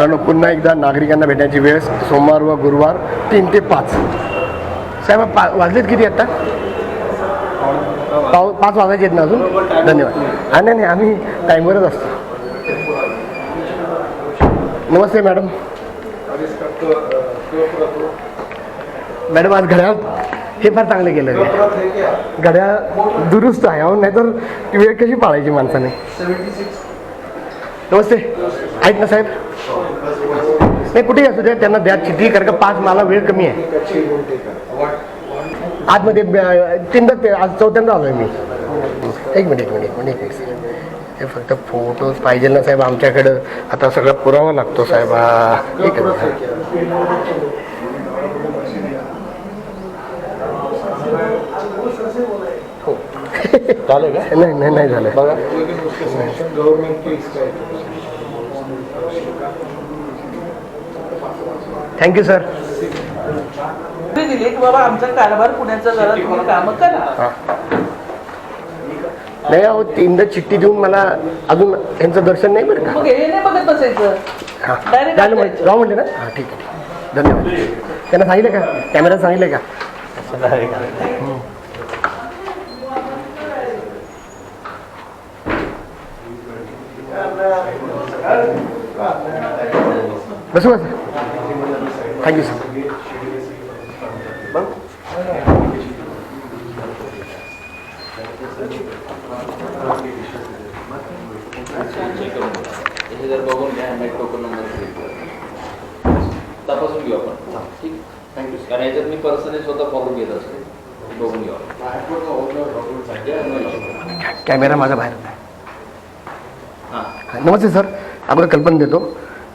मित्रांनो पुन्हा एकदा नागरिकांना भेटण्याची वेळ. सोमवार व गुरुवार तीन ते पाच. साहेब पा वाजलेत किती आता? पाव पाच वाजायचे आहेत ना अजून? धन्यवाद. आणि नाही नाही आम्ही टाईमवरच असतो. नमस्ते मॅडम. मॅडम आज घड्याळ हे फार चांगलं केलं रे. घड्याळ दुरुस्त आहे अहो नाहीतर वेळ कशी पाळायची माणसाने? नमस्ते. आहेत ना साहेब? नाही कुठेही असू द्या त्यांना द्या चिठ्ठी कारण का पाच मला वेळ कमी आहे. आतमध्ये तीनदा ते आज चौथ्यांदा आलोय मी. एक मिनिट एक मिनिट एक मिनिट एक मिनिट. हे फक्त फोटोज पाहिजे ना साहेब आमच्याकडं. आता सगळं पुरावा लागतो साहेब. हा ठीक आहे. चालेल का? नाही नाही नाही झालं बघा. थँक्यू सर तुम्ही दिली की बाबा आमचा कारभार पुण्याचा जरा तुम्ही कामं करा. नाही अहो तीनदा चिठ्ठी देऊन मला अजून यांचं दर्शन नाही बरं का? मग हे नाही बघत बसायचं. हां. Direct झालं ना हां ठीक आहे धन्यवाद. त्यांना सांगितलं का? कॅमेरा सांगितलं का? बसू बस थँक्यू सर हे जर बघून घ्या नेट टोकन नंबर तपासून घेऊ आपण ठीक थँक्यू कारण याच्यात मी पर्सनली स्वतः फॉलो केलं असते बघून घेऊ कॅमेरा माझा बाहेर हाँ, नमस्ते सर अगोदर कल्पना देतो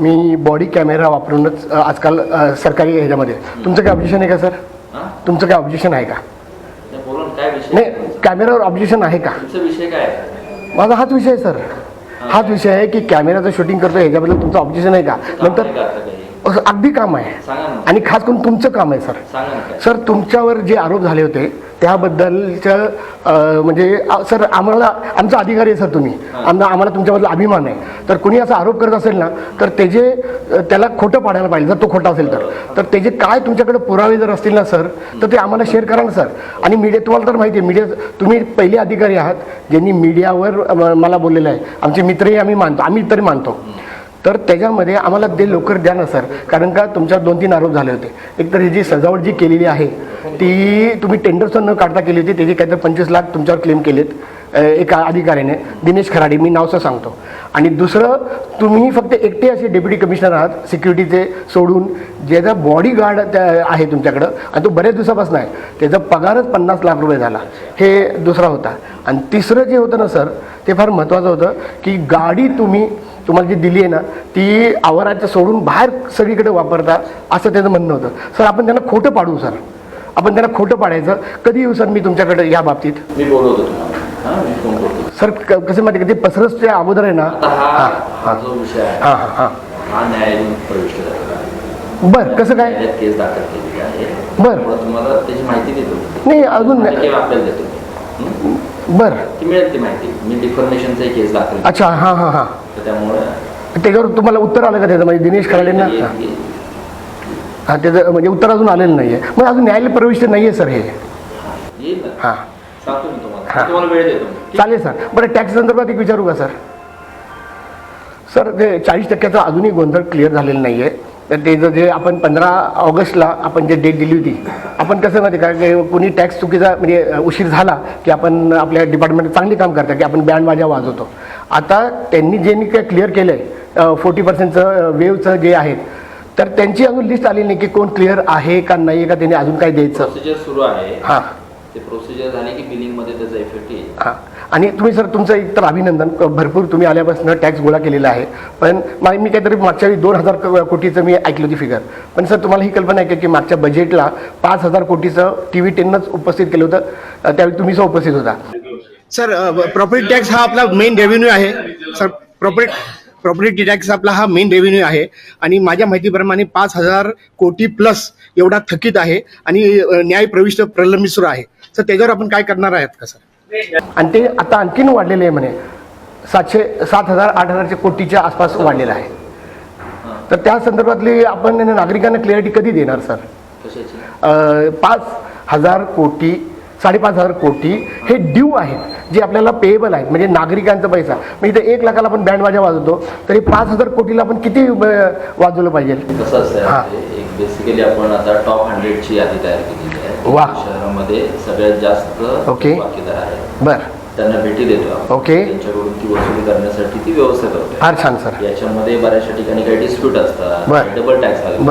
मी बॉडी कॅमेरा वापरूनच आजकाल सरकारी ह्याच्यामध्ये. तुमचं काय ऑब्जेक्शन आहे का सर तुमचं काय ऑब्जेक्शन आहे का? नाही, कॅमेरावर ऑब्जेक्शन आहे का? माझा हाच विषय आहे सर हाच विषय आहे की कॅमेराचं शूटिंग करतो ह्याच्याबद्दल तुमचं ऑब्जेक्शन आहे का? नंतर अगदी काम आहे. आणि खास करून तुमचं काम आहे सर. सर तुमच्यावर जे आरोप झाले होते त्याबद्दलचं म्हणजे सर आम्हाला आमचा अधिकारी आहे सर तुम्ही. आमचा आम्हाला तुमच्याबद्दल अभिमान आहे. तर कोणी असा आरोप करत असेल ना तर त्याचे अ, त्याला खोटं पाडायला पाहिजे जर तो खोटा असेल तर. तर त्याचे काय तुमच्याकडे पुरावे जर असतील ना सर तर ते आम्हाला शेअर करा ना सर. आणि मीडिया तुम्हाला तर माहिती आहे मीडिया तुम्ही पहिले अधिकारी आहात ज्यांनी मीडियावर मला बोललेलं आहे. आमचे मित्रही आम्ही मानतो आम्ही तरी मानतो. तर त्याच्यामध्ये आम्हाला ते लवकर द्या ना सर. कारण का तुमच्यावर दोन तीन आरोप झाले होते. एक तर ही जी सजावट जी केलेली आहे ती तुम्ही टेंडरचं न काढता केली होती त्याचे काहीतरी पंचवीस लाख तुमच्यावर क्लेम केलेत. एका अधिकाऱ्याने दिनेश खराडे मी नावचं सांगतो. आणि दुसरं तुम्ही फक्त एकटे असे डेप्युटी कमिशनर आहात सिक्युरिटीचे सोडून ज्याचा बॉडीगार्ड त्या आहे तुमच्याकडं आणि तो बऱ्याच दिवसापासून आहे त्याचा पगारच पन्नास लाख रुपये झाला. हे दुसरा होता. आणि तिसरं जे होतं ना सर ते फार महत्त्वाचं होतं की गाडी तुम्ही तुम्हाला जी दिली आहे ना ती आवाराच्या सोडून बाहेर सगळीकडे वापरता असं त्याचं म्हणणं होतं. सर आपण त्यांना खोटं पाडू सर. आपण त्यांना खोटं पाडायचं. कधी येऊ सर मी तुमच्याकडे या बाबतीत? मी बोलवतो हां सर कसं माहिती का ते पसरसच्या अगोदर आहे ना? हा हा जो विषय आहे. हां हां हां. हा न्यायालयीन प्रविष्ट झालेला आहे बरं कसं काय? न्यायालयात केस दाखल केलेली आहे. बरं. त्यामुळे तुम्हाला त्याची माहिती देतो. नाही अजून आणि केव्हा आपल्याला देतो. हं? बरं. ती मिळेल ती माहिती. मी डिफॉर्मेशनचा केस दाखल केला. अच्छा हां हां हां. तर त्यामुळे त्याच्यावर तुम्हाला उत्तर आलं का त्याचं? म्हणजे दिनेश खराडेंना येईल- हां. हां. त्याचं म्हणजे उत्तर अजून आलेलं नाही आहे मग अजून न्यायालय प्रविष्ट नाही आहे सर हे. येईल ना? हां. सांगतो मी तुम्हाला. हा. मी तुम्हाला वेळ देतो. मी. चालेल सर. बरं टॅक्स संदर्भात एक विचारू का सर? सर ते चाळीस टक्क्याचा अजूनही गोंधळ क्लिअर झालेला नाही आहे तर त्याचं जे आपण पंधरा ऑगस्टला आपण जे डेट दिली होती आपण कसं माहिती का की कोणी टॅक्स चुकीचा म्हणजे अ, उशीर झाला की आपण आपल्या डिपार्टमेंट चांगली काम करतात की आपण बँड वाजा वाजवतो. आता त्यांनी जे काय क्लिअर केलं आहे फोर्टी पर्सेंटचं वेवचं जे आहेत तर त्यांची अजून लिस्ट आली नाही की कोण क्लिअर आहे का नाही का त्यांनी अजून काय द्यायचं. प्रोसिजर सुरू आहे. हां. ते प्रोसिजर झाली की बिलिंगमध्ये त्याचा इफेक्ट येईल. हां. आणि तुम्ही सर तुमचं एकतर अभिनंदन क- भरपूर तुम्ही आल्यापासून टॅक्स गोळा केलेला आहे. पण मा- मी काहीतरी मागच्या वेळी दोन हजार कोटीचं मी ऐकली होती फिगर पण सर तुम्हाला ही कल्पना आहे का की मागच्या बजेटला पाच हजार कोटीचं टी व्ही टेनच उपस्थित केलं होतं? त्यावेळी तुम्ही सुद्धा उपस्थित होता. सर प्रॉपर्टी टॅक्स हा आपला मेन रेव्हेन्यू आहे. सर प्रॉपर्टी प्रॉपर्टी टॅक्स आपला हा मेन रेव्हेन्यू आहे. आणि माझ्या माहितीप्रमाणे पाच हजार कोटी प्लस एवढा थकीत आहे आणि न्याय प्रविष्ट प्रलंबित सुरू आहे. सर त्याच्यावर आपण काय करणार आहात का सर? आणि ते आता आणखीन वाढलेले आहे म्हणे. सातशे सात हजार आठ हजारच्या कोटीच्या आसपास वाढलेलं आहे. तर त्या संदर्भातली आपण नागरिकांना क्लॅरिटी कधी देणार सर? पाच हजार कोटी साडेपाच हजार कोटी हे ड्यू आहेत जे आपल्याला पेएबल आहेत म्हणजे नागरिकांचा पैसा. मग इथे एक लाखाला आपण बँड वाजा वाजवतो तरी पाच हजार कोटीला आपण किती वाजवलं पाहिजे? कसं असतं बेसिकली आपण आता टॉप हंड्रेडची यादी तयार केलेली आहे. वा. शहरामध्ये सगळ्यात जास्त ओके. आहेत बरं. त्यांना भेटी देतो. ओके. त्यांच्याकडून ती वसुली करण्यासाठी ती व्यवस्था करतो फार छान सर. याच्यामध्ये बऱ्याचशा ठिकाणी काही डिस्प्यूट असतात. बरं. डबल टॅक्स लागतो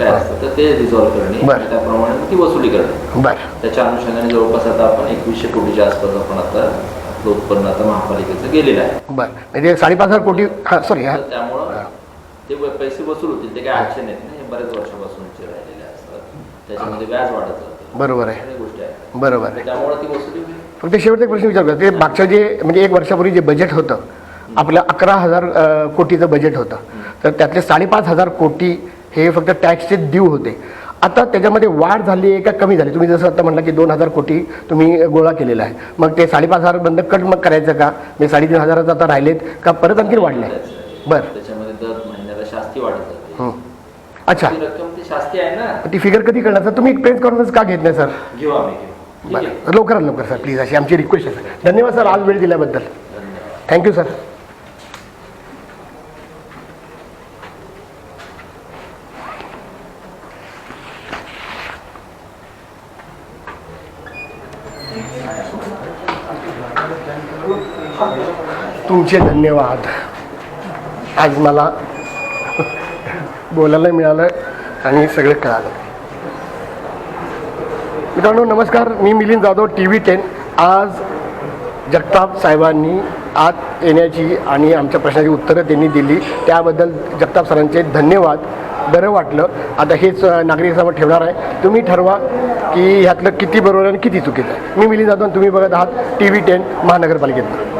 काय असतं तर ते रिझॉल्व्ह करणे बरं. आणि त्याप्रमाणे ती वसुली करणे. बरं. त्याच्या अनुषंगाने जवळपास आता आपण एकवीसशे कोटीच्या आसपास आपण आता आपलं उत्पन्न आता महापालिकेचं गेलेलं आहे. बरं. म्हणजे साडेपाच हजार कोटी हां सॉरी हां. तर त्यामुळं ते व- पैसे वसूल होतील ते काय अडचण येत नाही. हे बऱ्याच वर्षापासूनचे राहिलेले असतात. त्याच्यामध्ये व्याज वाढत जातं. बरोबर आहे. सगळ्या गोष्टी आहेत. बरोबर आहे. तर त्यामुळे ती वसुली होईल. फक्त शेवटचा एक प्रश्न विचारतो ते मागच्या जे म्हणजे एक वर्षापूर्वी जे बजेट होतं आपलं अकरा हजार अ, कोटीचं बजेट होतं तर त्यातले साडेपाच हजार कोटी हे फक्त टॅक्सचे ड्यू होते. आता त्याच्यामध्ये वाढ झाली आहे का कमी झाली? तुम्ही जसं आता म्हटलं की दोन हजार कोटी तुम्ही गोळा केलेला आहे. मग ते साडेपाच हजार बंद कट मग करायचं का? म्हणजे साडेतीन हजाराचं आता राहिलेत का परत आणखी वाढले? बरं. त्याच्यामध्ये दर महिन्याला शास्ती वाढत. अच्छा. ती आहे फिगर कधी करणार सर तुम्ही प्रेस कॉन्फरन्स का घेत नाही सर? घेऊ आम्ही आहे. बरं. लवकरात लवकर सर. प्लीज अशी आमची रिक्वेस्ट आहे सर. धन्यवाद सर. आज वेळ दिल्याबद्दल. थँक्यू सर तुमचे धन्यवाद. आज मला बोलायला मिळालं आणि सगळं कळालं. मित्रांनो नमस्कार. मी Milind Jadhav T V ten. आज जगताप साहेबांनी आत येण्याची आणि आमच्या प्रश्नाची उत्तरं त्यांनी दिली. त्याबद्दल जगताप सरांचे धन्यवाद. बरं वाटलं. आता हेच नागरिकांसमोर ठेवणार आहे. तुम्ही ठरवा की ह्यातलं किती बरोबर आणि किती चुकीचं आहे. मी मिलिंद जाधव आणि तुम्ही बघत आहात टी व्ही टेन महानगरपालिकेतनं.